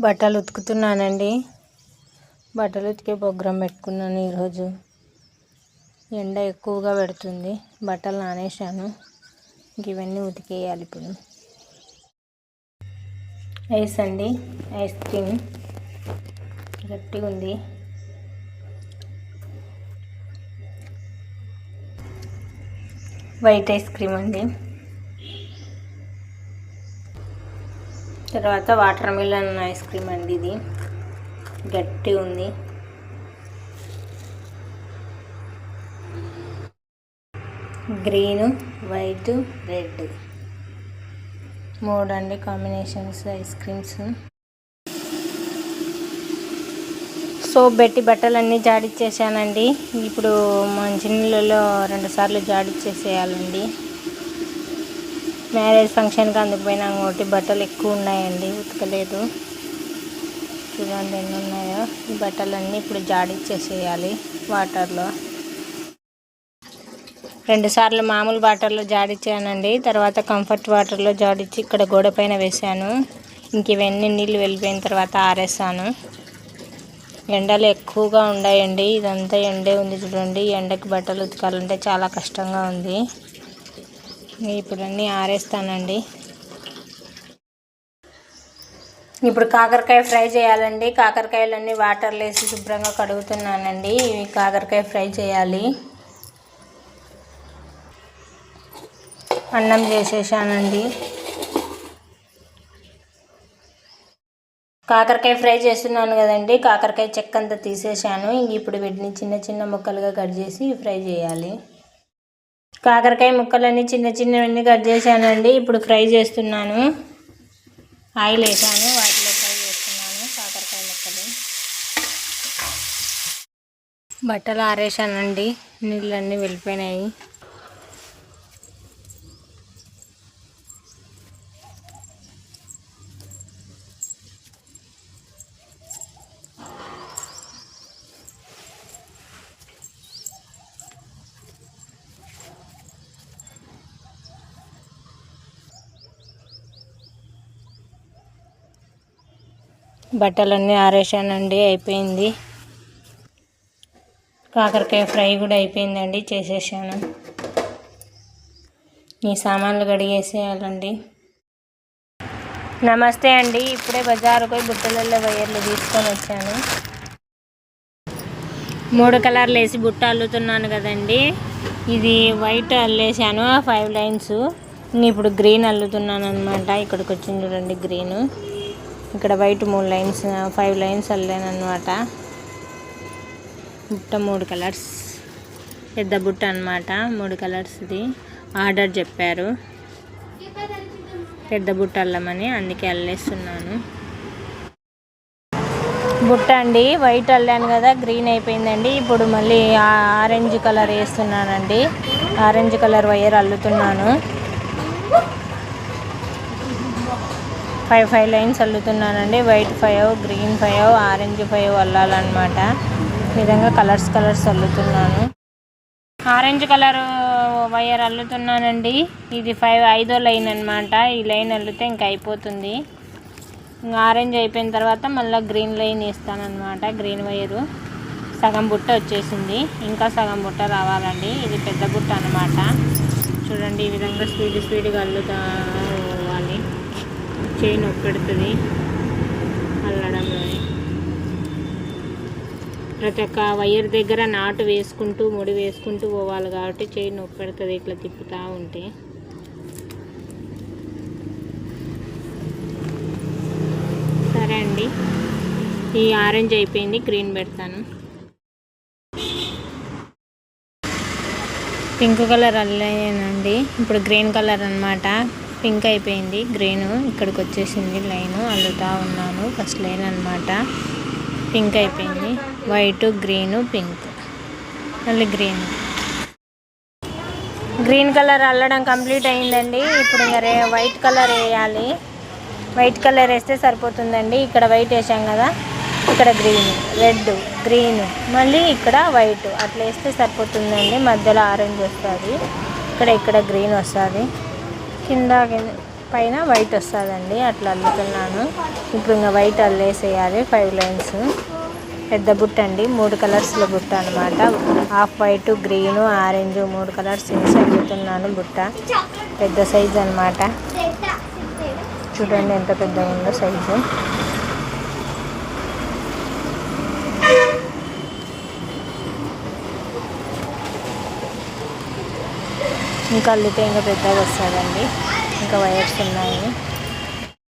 బట్టలు ఉతుకుతున్నానండి. బట్టలు ఉతికే ప్రోగ్రాం పెట్టుకున్నాను ఈరోజు. ఎండ ఎక్కువగా పెడుతుంది. బట్టలు నానేసాను ఇంక ఇవన్నీ ఉతికేయాలి ఇప్పుడు. ఐస్ అండి. Ice cream. గట్టిగా ఉంది. వైట్ ఐస్ క్రీమ్ అండి. తర్వాత వాటర్ మిలన్ ఐస్ క్రీమ్ అండి ఇది. గట్టి ఉంది. Green white red. మూడు అండి కాంబినేషన్స్ ఐస్ క్రీమ్స్. సోప్ పెట్టి బట్టలన్నీ జాడిచ్చేసానండి. ఇప్పుడు మంచినీళ్ళలో రెండు సార్లు జాడిచ్చేసేయాలండి. మ్యారేజ్ ఫంక్షన్కి అందుకుపోయినా ఒకటి బట్టలు ఎక్కువ ఉన్నాయండి ఉతకలేదు. చూడండి ఎన్ని ఉన్నాయో. ఈ బట్టలన్నీ ఇప్పుడు జాడిచ్చేసేయాలి వాటర్లో. రెండుసార్లు మామూలు వాటర్లో జాడిచ్చానండి తర్వాత కంఫర్ట్ వాటర్లో జాడిచ్చి ఇక్కడ గోడ పైన వేసాను ఇంక ఇవన్నీ నీళ్ళు వెళ్ళిపోయిన తర్వాత ఆరేసాను. ఎండలు ఎక్కువగా ఉన్నాయండి ఇదంతా ఎండే ఉంది చూడండి. ఎండకి బట్టలు ఉతకాలంటే చాలా కష్టంగా ఉంది. ఇప్పుడు అన్నీ ఆరేస్తానండి. ఇప్పుడు కాకరకాయ ఫ్రై చేయాలండి. కాకరకాయలన్నీ వాటర్లో వేసి శుభ్రంగా కడుగుతున్నానండి. ఇవి కాకరకాయ ఫ్రై చేయాలి. అన్నం చేసేసానండి. కాకరకాయ ఫ్రై చేస్తున్నాను కదండి. కాకరకాయ చెక్క అంతా తీసేసాను. ఇంక ఇప్పుడు వీటిని చిన్న చిన్న ముక్కలుగా కట్ చేసి ఫ్రై చేయాలి. కాకరకాయ ముక్కలన్నీ చిన్న చిన్నవన్నీ కట్ చేశానండి. ఇప్పుడు ఫ్రై చేస్తున్నాను. ఆయిల్ వేసాను. వాటిలో ఫ్రై చేస్తున్నాను కాకరకాయ ముక్కలు. బట్టలు ఆరేసానండి నీళ్ళన్నీ వెళ్ళిపోయినాయి. బట్టలన్నీ ఆరేసానండి అయిపోయింది. కాకరకాయ ఫ్రై కూడా అయిపోయిందండి చేసేసాను. ఈ సామాన్లు కడిగేసేయాలండి. నమస్తే అండి ఇప్పుడే బజారు పోయి బుట్టలలో వైర్లు తీసుకొని వచ్చాను. మూడు కలర్లు వేసి బుట్ట అల్లుతున్నాను కదండి. ఇది వైట్ అల్లేసాను ఫైవ్ లైన్స్. ఇప్పుడు గ్రీన్ అల్లుతున్నాను అనమాట ఇక్కడికి వచ్చింది చూడండి గ్రీన్. ఇక్కడ వైట్ మూడు లైన్స్ ఫైవ్ లైన్స్ అల్లాను అనమాట బుట్ట మూడు కలర్స్. పెద్ద బుట్ట అనమాట మూడు కలర్స్ది ఆర్డర్ చెప్పారు. పెద్ద బుట్ట అల్లమని అందుకే అల్లేస్తున్నాను. బుట్ట అండి వైట్ అల్లాను కదా గ్రీన్ అయిపోయిందండి. ఇప్పుడు మళ్ళీ ఆరెంజ్ కలర్ వేస్తున్నానండి. ఆరెంజ్ కలర్ వైర్ అల్లుతున్నాను. Five five lines అల్లుతున్నానండి. White five green five orange five అల్లాలన్నమాట. ఈ విధంగా కలర్స్ కలర్స్ అల్లుతున్నాను. ఆరెంజ్ కలర్ వైర్ అల్లుతున్నానండి. ఇది ఫైవ్ ఐదో లైన్ అనమాట ఈ లైన్ అల్లితే ఇంక అయిపోతుంది. ఆరెంజ్ అయిపోయిన తర్వాత మళ్ళీ గ్రీన్ లైన్ వేస్తానమాట గ్రీన్ వైరు. సగం బుట్ట వచ్చేసింది. ఇంకా సగం బుట్ట రావాలండి. ఇది పెద్ద బుట్ట అనమాట చూడండి ఈ విధంగా స్పీడ్ స్పీడ్గా అల్లుతా చేయి నొప్పెడుతుంది అల్లడంలో ప్రతి ఒక్క వైర్ దగ్గర నాటు వేసుకుంటూ ముడి వేసుకుంటూ పోవాలి కాబట్టి చేయి నొప్పి పెడుతుంది ఇట్లా తిప్పుతూ ఉంటే. సరే అండి. ఈ ఆరెంజ్ అయిపోయింది గ్రీన్ పెడతాను. పింక్ కలర్ అల్లేనండి ఇప్పుడు గ్రీన్ కలర్ అనమాట పింక్ అయిపోయింది గ్రీన్ ఇక్కడికి వచ్చేసింది లైన్ అల్లుతా ఉన్నాను ఫస్ట్ లైన్ అనమాట పింక్ అయిపోయింది వైట్ గ్రీను పింక్. మళ్ళీ గ్రీన్. గ్రీన్ కలర్ అల్లడం కంప్లీట్ అయిందండి ఇప్పుడు ఇంకా రే వైట్ కలర్ వేయాలి. వైట్ కలర్ వేస్తే సరిపోతుందండి ఇక్కడ వైట్ వేసాం కదా ఇక్కడ గ్రీన్ రెడ్ గ్రీన్ మళ్ళీ ఇక్కడ వైట్. అట్లా వేస్తే సరిపోతుందండి మధ్యలో ఆరెంజ్ వస్తుంది ఇక్కడ ఇక్కడ గ్రీన్ వస్తుంది. కింద పైన వైట్ వస్తుందండి అట్లా అల్లుతున్నాను. ఇప్పుడు ఇంకా వైట్ అల్లేసేయాలి ఫైవ్ లైన్స్ పెద్ద బుట్ట అండి మూడు కలర్స్లో బుట్ట అనమాట హాఫ్ వైట్ గ్రీన్ ఆరెంజ్ మూడు కలర్స్ వేసి అల్లుతున్నాను బుట్ట. పెద్ద సైజ్ అన్నమాట. చూడండి ఎంత పెద్దగా ఉందో సైజు ఇంకా అల్లితే ఇంకా పెద్దగా వస్తుందండి. ఇంకా వైర్స్ ఉన్నాయి.